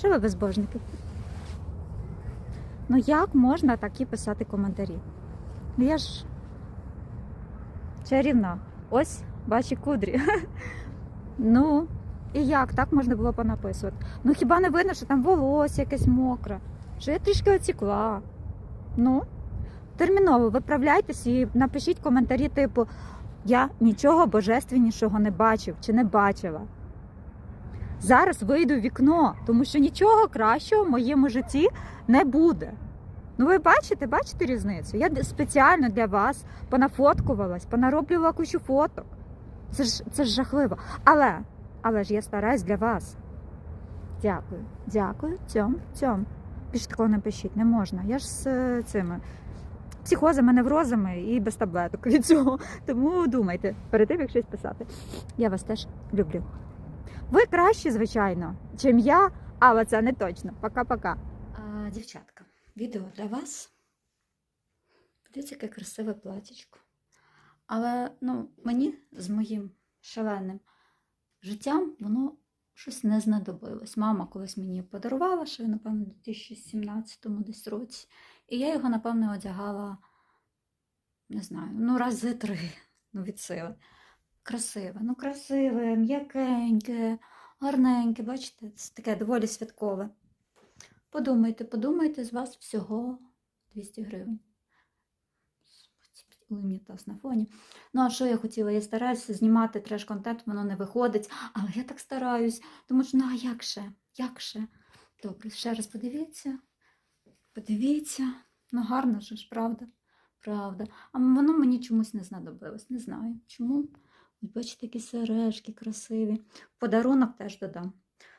Що ви безбожники? Ну як можна такі писати коментарі? Ну я ж чарівна. Ось ваші кудрі. Ну, і як так можна було понаписувати? Ну хіба не видно, що там волосся якесь мокре, що я трішки оцікла. Ну, терміново виправляйтесь і напишіть коментарі, типу, я нічого божественнішого не бачив чи не бачила. Зараз вийду в вікно, тому що нічого кращого в моєму житті не буде. Ну, ви бачите, бачите різницю? Я спеціально для вас понафоткувалась, понароблювала кучу фоток. Це ж, це ж жахливо. Але, але ж я стараюсь для вас. Дякую, дякую, цьом, цьом. Більше такого не пишіть, не можна. Я ж з е, цими психозами, неврозами і без таблеток від цього. Тому думайте перед тим, як щось писати. Я вас теж люблю. Ви кращі, звичайно, чим я, але це не точно. Пока-пока. Дівчатка, відео для вас. Дивіться, яке красиве платічко. Але ну, мені з моїм шаленим життям воно щось не знадобилось. Мама колись мені подарувала, ще, напевно, у 2017 десь році. І я його, напевно, одягала, не знаю, ну, рази три, ну, від сили. Красиве, ну красиве, м'якеньке, гарненьке, бачите, це таке доволі святкове. Подумайте, подумайте, з вас всього 200 гривень. Унітаз на фоні. Ну, а що я хотіла? Я стараюся знімати треш-контент, воно не виходить, але я так стараюсь, тому що ну а як ще? Як ще? Добре, ще раз подивіться. Подивіться. Ну, гарно ж, правда? Правда. А воно мені чомусь не знадобилось. Не знаю. Чому? Ось бачите, які сережки красиві. Подарунок теж додам.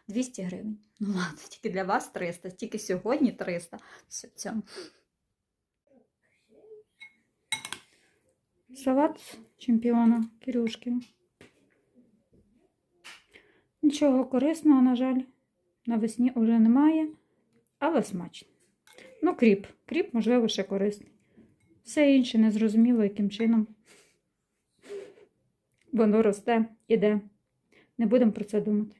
200 гривень. Ну ладно, тільки для вас 300, тільки сьогодні 300. Все, цьому. Салат чемпіона Кирюшки. Нічого корисного, на жаль, навесні вже немає, але смачно. Ну, кріп. Кріп, можливо, ще корисний. Все інше незрозуміло, яким чином воно росте, іде. Не будемо про це думати.